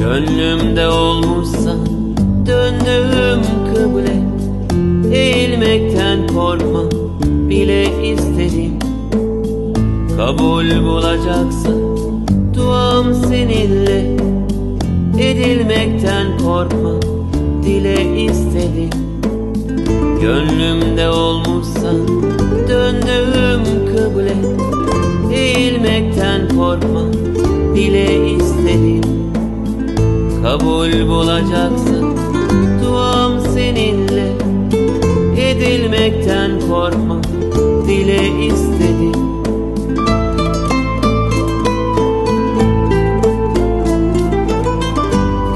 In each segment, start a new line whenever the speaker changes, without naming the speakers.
Gönlümde olmuşsa döndüğüm kıble Eğilmekten korkma bile istedim Kabul bulacaksa duam seninle. Edilmekten korkma dile istedim Gönlümde olmuşsa döndüğüm kıble Eğilmekten korkma dile istedim Kabul bulacaksa duam seninle. Edilmekten korkma dile istedim.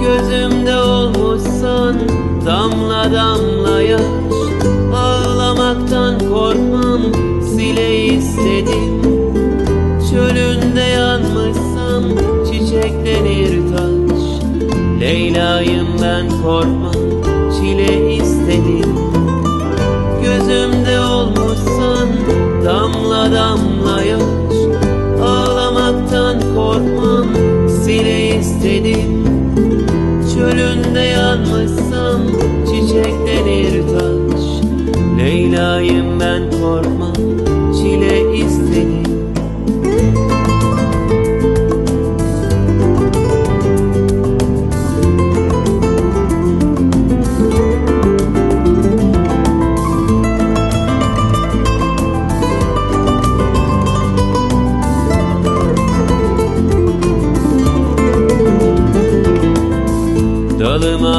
Gözümde olmuşsan damla damla Leyla'yım ben korkma çile istedim. Gözümde olmuşsan damla damla yaş. Ağlamaktan korkmam sile istedim. Çölünde yanmışsam çiçeklenir taş. Leyla'yım ben korkma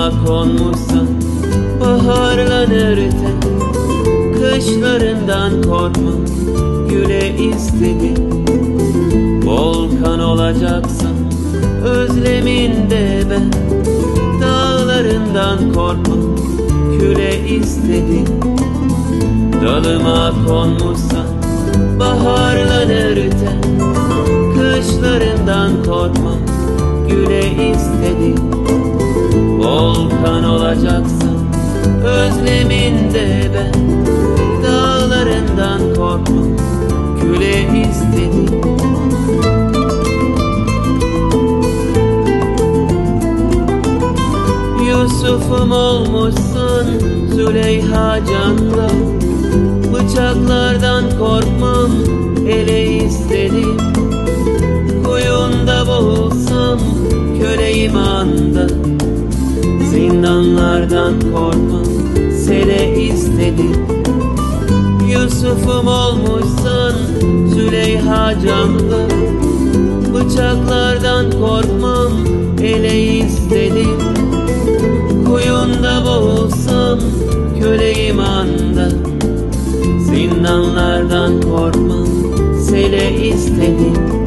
Dalıma konmuşsan baharlanır ten Kışlarından korkma güle istedim Volkan olacaksan özleminde ben. Dağlarından korkma küle istedim Dalıma konmuşsan baharlanır ten Kışlarından korkma güle istedim Volkan olacaksan özleminde ben. Dağlarından korkma küle istedim Yusuf'um olmuşsun Züleyha canda. Bıçaklardan korkmam ele istedim Kuyunda boğulsam köleyim anda Zindanlardan korkmam sele istedim. Yusuf'um olmuşsan Züleyha camda Bıçaklardan korkmam ele istedim. Kuyunda boğulsam köleyim anda. Zindanlardan korkmam sele istedim